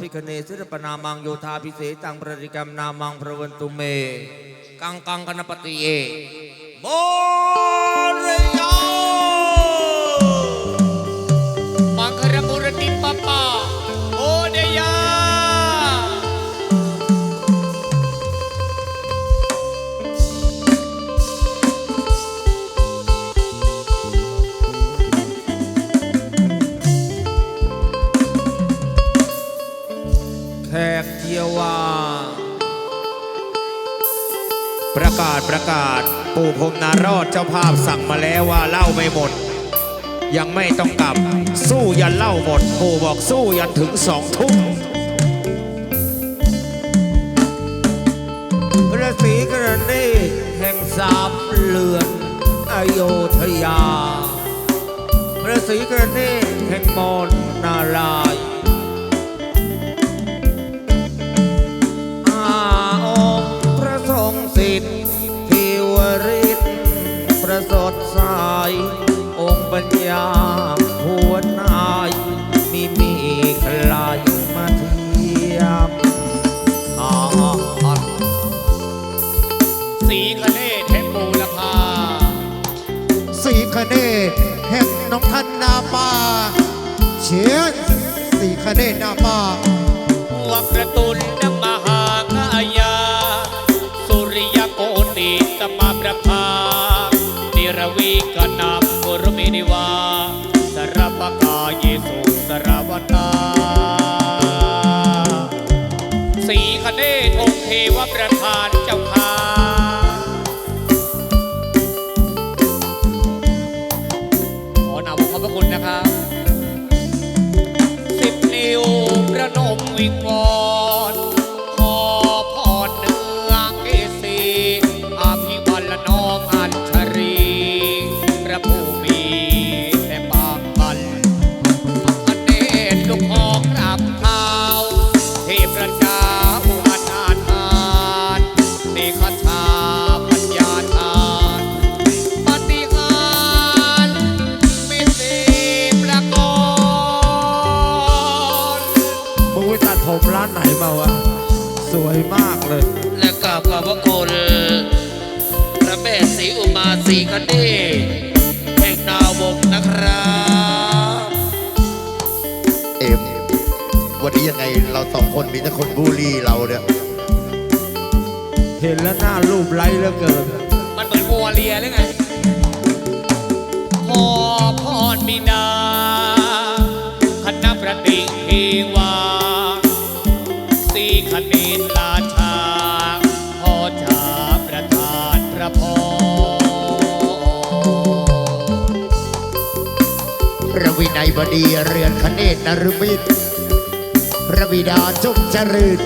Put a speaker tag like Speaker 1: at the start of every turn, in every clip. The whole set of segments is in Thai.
Speaker 1: พิคเนศิรปนามังโยธาพิเศษตังปริกรรมนามังพระวันตุเม กังกังคณปติเยโมา
Speaker 2: ศประกาศ ปู่พรมนารอดเจ้าภาพสั่งมาแล้วว่าเล่าไม่หมด ยังไม่ต้องกลับ สู้ยันเล่าหมด ปู่บอกสู้ยันถึงสองทุ่ม
Speaker 1: พระศรีกรณีแห่งสามเลือนอโยธยา พระศรีกรณีแห่งมอนนารายอาองค์พระทรงสิทธิ์ ริตประสดสายองค์ปัญญาหัวนายมีมีใครมาเทียมอ่า
Speaker 3: สีคเนศเทพบูรพา
Speaker 4: สีคเนศแห่งน้องท่านนาปาเชียนสีคเนศนาปา
Speaker 3: วักระตุลนมาสีคเนศองค์เทวประธานเจ้าค่ะขอนำขอบพระคุณนะครับสิบนิ้วประนมวิงวอน อุมา
Speaker 5: ศรีคเนศแห่งนาวงศ์นะครับ
Speaker 4: เอ็มวันนี้ยังไงเราสองคนมีแต่คนบูลลี่เราเนี่ย
Speaker 1: เห็นแล้วหน้ารูปไร้เหลือเกิน
Speaker 3: มันเหมือนวัวเลียหรือไงขอพรบิดา
Speaker 4: บดีเรือนคเนศนรมิตรพระบิดาจงเจริญ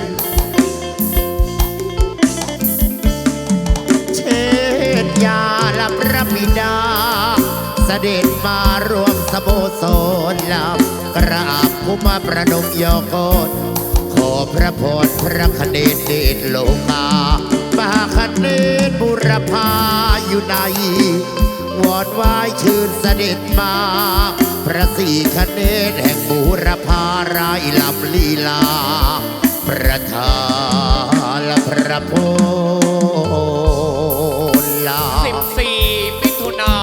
Speaker 4: เชิญญาละพระบิดา เสด็จมารวมสโมสรลำกราบภูมิประดมยอกนขอพระพรพระคเนศเดชโลกาปาคเนศบุรพาอยู่ใน วอนวายชื่นเสด็จมา พระศรีคเนศแห่งบูรพารายลำลีลา ประธานและพระโพลา
Speaker 3: สิบสี่มิถุนา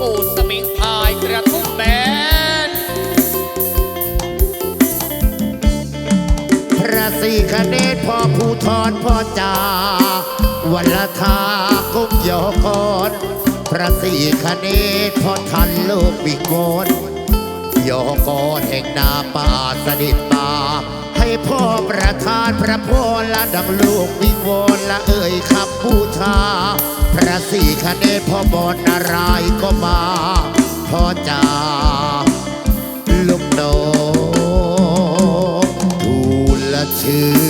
Speaker 3: ปู่สมิงพายกระทุ่มแบน
Speaker 4: พระศรีคเนศพ่อผู้ทอนพ่อจาวันละทากุมยอกรพ ระศรีคเนศพ่อทันโลกวิกลยอกรแห่งนาป่าสด็จมาให้พ่อประทานพระพรละดังลูกวิวอนละเอ่ยคำบูชา พระศรีคเนศพ่อบอนนารายก็มา พ่อจาลูกน้องทูลละชื่อ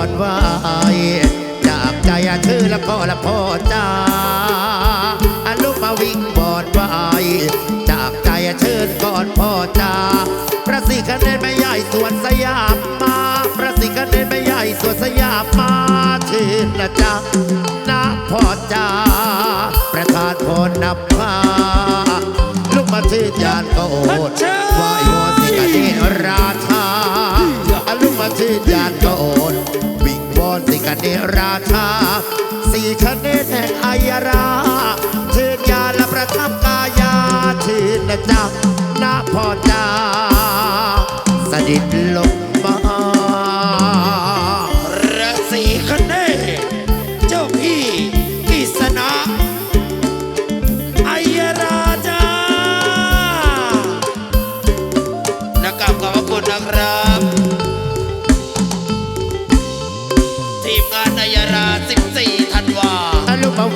Speaker 5: อนไห
Speaker 4: วจากใจชื่อละพ่อละพ่อจ้าอาลูกมาวิ่งบอดไว้จากใจเชิญก่อนพ่อจ้าประสิคะแนนไม่ใหญ่สวนสยามมาประสิคะแนนไม่ใหญ่สวนสยามมาชื่นละจ้านะพ่อจ้า กันเนราชาสี่คะแนนแห่งอายราเชิญยาและประทับกายาชื่นะจ๊ะนะพ่อจ้าสดิดลง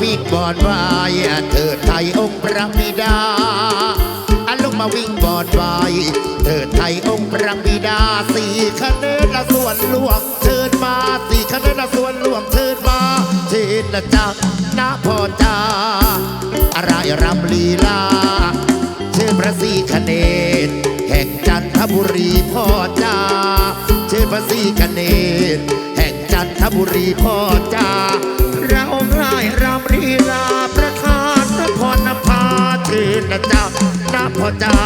Speaker 5: วิ่
Speaker 4: งบอนวายเถิดไทยองค์พระบิดาอาลูกมาวิ่งบอนวายเถิดไทยองค์พระบิดาสี่คะแนนละส่วนหลวงเชิญมาสี่คะแนนละส่วนหลวงเชิญมาเชิญนะจ๊ะนะพ่อจ้าอะไรรำลีลาเชิญพระศรีคะเนศแห่งจันทบุรีพ่อจ้าเชิญพระศรีคะเนศแห่งจันทบุรีพ่อจ้า จา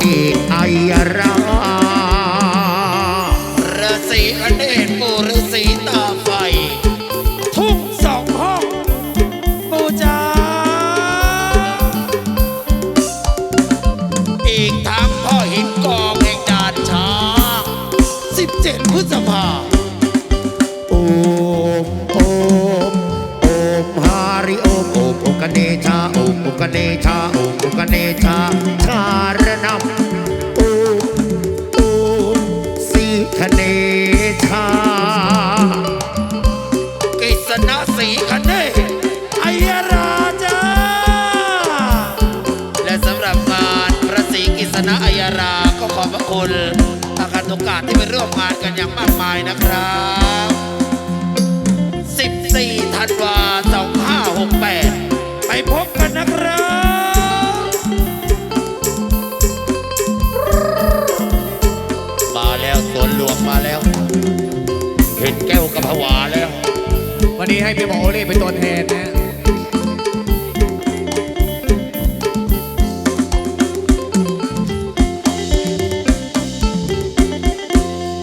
Speaker 4: เอกไอยรา
Speaker 5: วันนี้
Speaker 3: ให้พี่หมอโอเล่เป็นตัวแทนนะ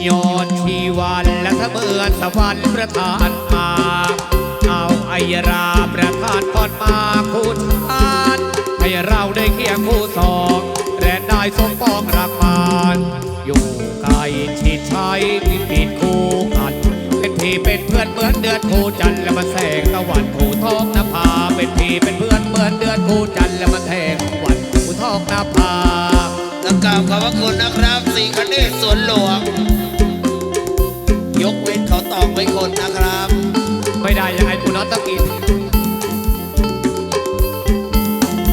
Speaker 3: ยอนชีวันและถ้าเมื่อสวรรค์ประทานมา เอาไอราประทานพรมาคุณทาน ให้เราได้เคียงคู่สองและได้สมปองรักมาน เป็นพี่เป็นเพื่อนเหมือนเดือนคู่จันทร์และมาแสงตะวันคู่ทองนภาเป็นพี่เป็นเพื่อนเหมือนเดือนคู่จันทร์และมาแทงวันคู่ทองนภา
Speaker 5: ต้องกราบขอบพระคุณนะครับสีคเนศสวนหลวง ยกเว้นเขาตอกไว้คนนะครับ
Speaker 3: ไม่ได้ยังไงคุณน็อตต้องกิน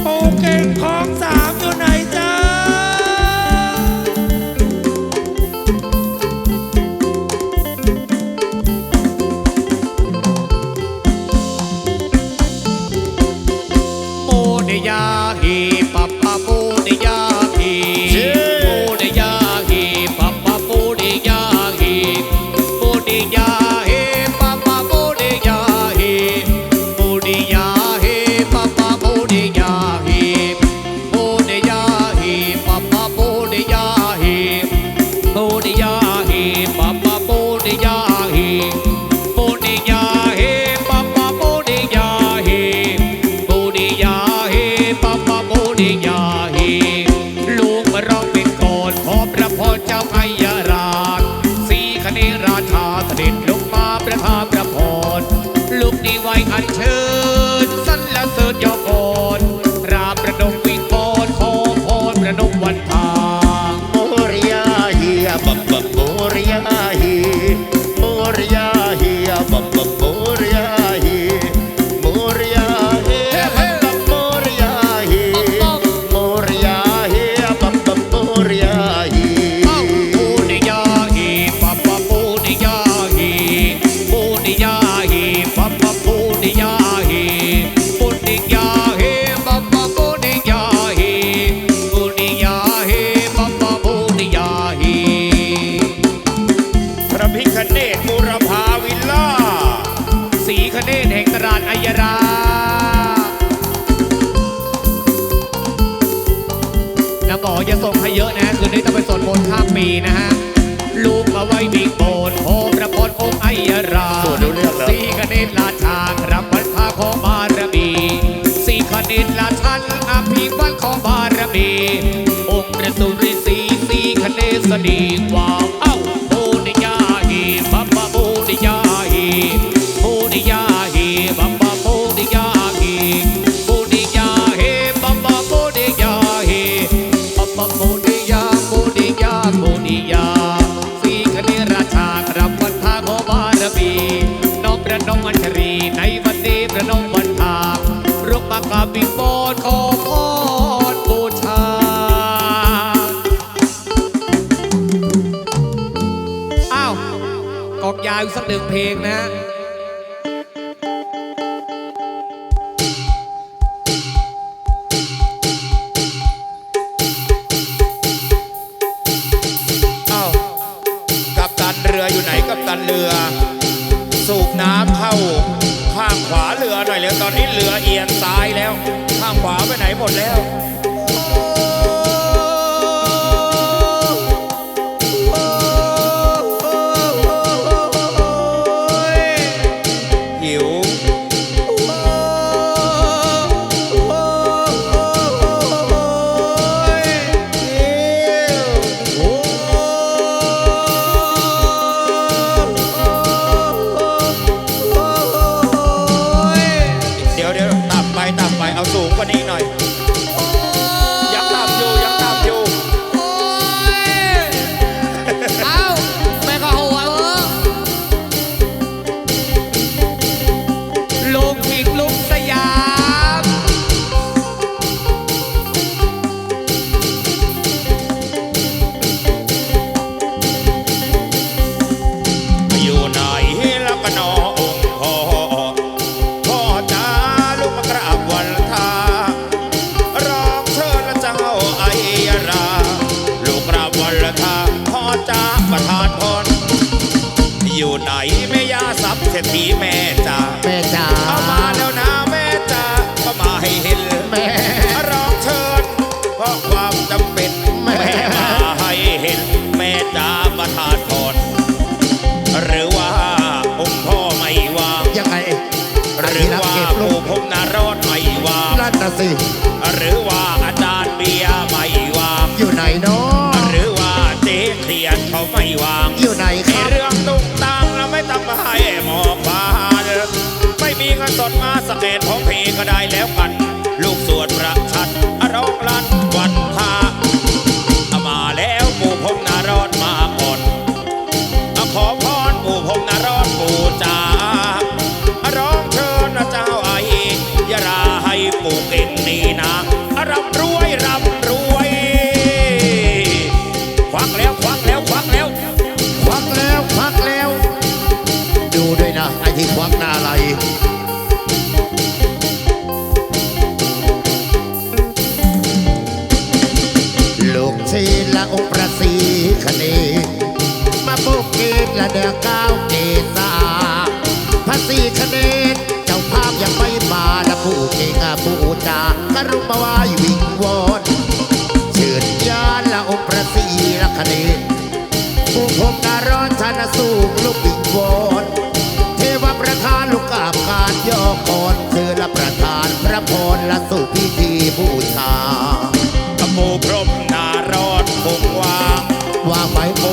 Speaker 5: โอเก่งของส
Speaker 3: โมเดยาฮีปัปปะโมเดยาฮีโมเดยาฮีปัปปะโมเดยาฮีโมเดยาเฮปะปะโมเดยาเฮลูกมาร้องเป็นกอนขอพระพรเจ้าไอยาราชสีคเนราชาเสด็จลงมาประทาพระพรลูกนี้ไว้อันเชิญ รู้เรื่องแล้ว
Speaker 5: สี
Speaker 3: คณิตราชารับพันธาของบารมีสีคณิตราชันอาภีวันของบารมีองค์พระสุริศรีสีคเนสดีกว่าเอ้า กับบิงบอนขอพรบูชา อ้าวกอก
Speaker 2: ยาวสักหนึ่ง
Speaker 3: เพ
Speaker 2: ลงนะฮะ สิ หรือว่าอาจารย์เบียไม่วาง
Speaker 4: อยู่ไหนเนาะ
Speaker 2: หรือว่าเจ๊เครียนเขาไม่วาง
Speaker 4: อยู่ไหนค
Speaker 2: ใรั
Speaker 4: บ
Speaker 2: เรื่องตุ้งตังเราไม่ต้องมาให้หมอกบานไม่มีเงินสดมาสเกนของเพก็ได้แล้วกัน วรเท
Speaker 4: วประธานลูกกาบการย่อคอนเธอละประธานพระพรละสุพิธีบูชา
Speaker 2: ตะโมพรหมนารอดคงวางวางไว้โม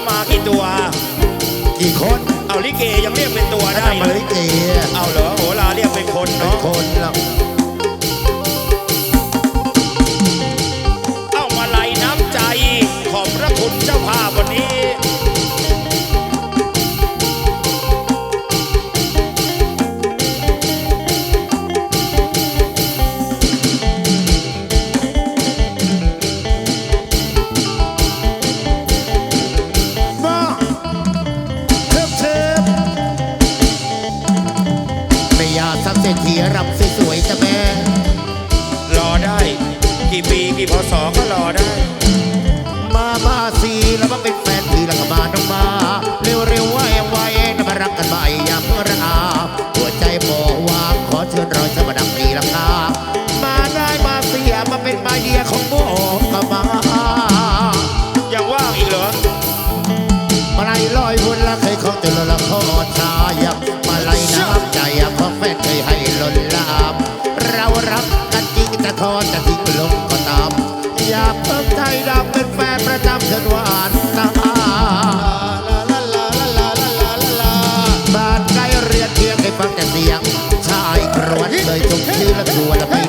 Speaker 2: า
Speaker 4: มา
Speaker 2: กี่ตัว
Speaker 4: กี่คน
Speaker 2: เอาลิเกยังเรียกเป็นตัวได้
Speaker 4: ทำม
Speaker 2: ลิ
Speaker 4: เก
Speaker 2: เอาเหรอโหลาเรียกเป็นคน
Speaker 4: เนาะคนหร
Speaker 2: เอามาไหลน้ำใจ ขอ
Speaker 4: บพระคุณเจ้าภาพ กี่ปีกี่
Speaker 2: พศก็รอ
Speaker 4: ได้ มาบ้าสีแล้วมาเป็น เสียงชายครวนเลยทุกชื่อและตัวละ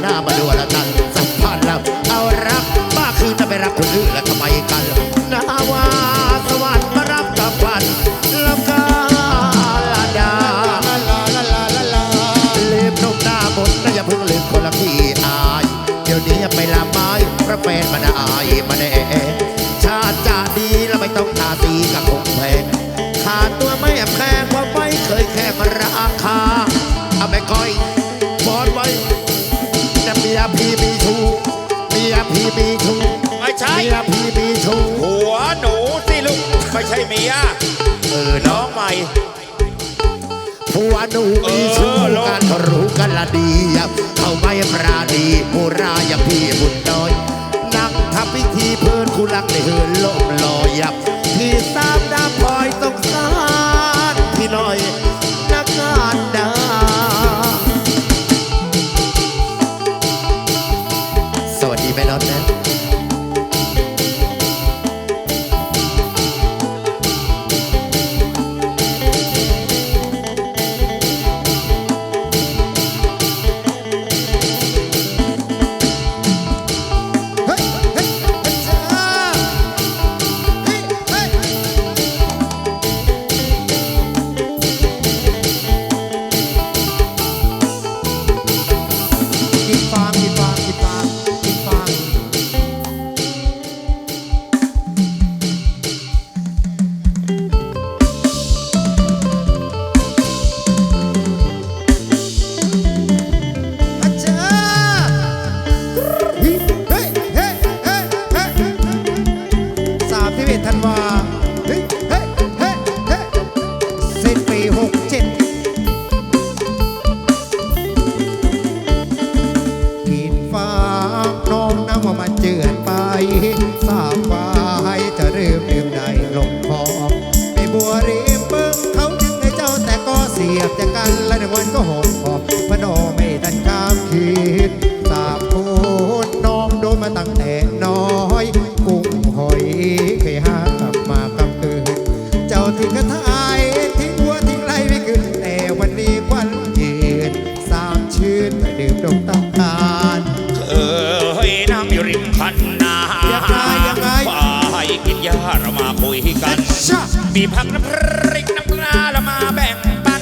Speaker 4: แม่ก้อยบอดไว้แต่เมียพี่มีชู้เมียพี่มีชู้
Speaker 2: ไม่ใช่
Speaker 4: เมียพี่มีชู้
Speaker 2: หัวหนูสิลูก ไม่ใช่เมีย
Speaker 4: เออ
Speaker 2: น้
Speaker 4: น้
Speaker 2: อ
Speaker 4: อง
Speaker 2: ใหม่
Speaker 4: ผัวหนูมีชู้กันรู้กันละดีเขาไม่ปราดีผู้รายอย่างพี่บุญน้อย นั่งทำพิธีเพื่อนคู่รักในเฮือนลมลอยพี่สามดาพลอยสงสารพี่น้อย
Speaker 5: เรามาคุยกันบีพักน้ำ
Speaker 2: พริกน้ำปลาเรามาแบ่งปัน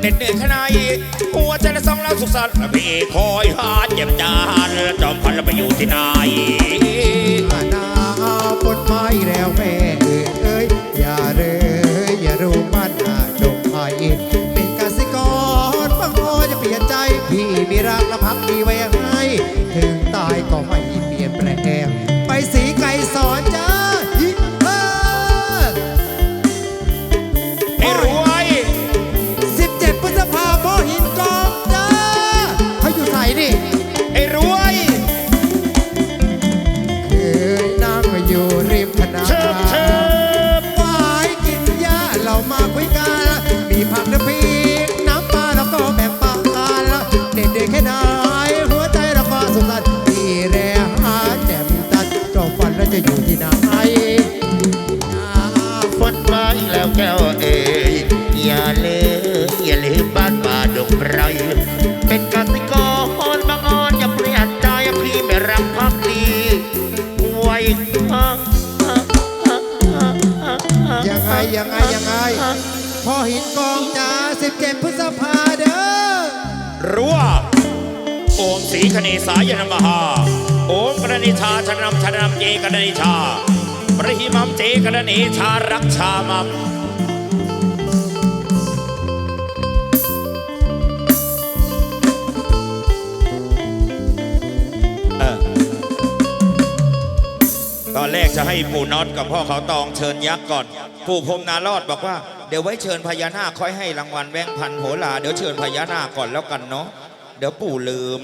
Speaker 2: เด็ดเดือดขนาดหัวใจละสองเราสุขสันต์เรคอยหาเจ็บจานจอมพันเราไปอยู่ที่ไหน
Speaker 5: หน้าปนไม้แล้วแม่เอ้ยอย่าเลยอย่ารู้มันหาจงไปเป็นกสิกรบางคนจะเปลี่ยนใจพี่มีรักและพักดีไว้ ยังไงยังไง
Speaker 4: ยัง
Speaker 5: ไงพ่อหินกองจ๋า17 พฤษภาเด้อ
Speaker 2: รัวโอมศรีคเนสายนมหาโอมกรณิชาชนนำชนำเจกรณิชาประหิมัมเจกรณิชารักชามัม จะให้ปู่น็อตกับพ่อเขาตองเชิญยักษ์ก่อน ปู่พรมนารอดบอกว่าเดี๋ยวไว้เชิญพญานาคค่อยให้รางวัลแบงค์พันโหราเดี๋ยวเชิญพญานาคก่อนแล้วกันเนาะเดี๋ยวปู่ลืม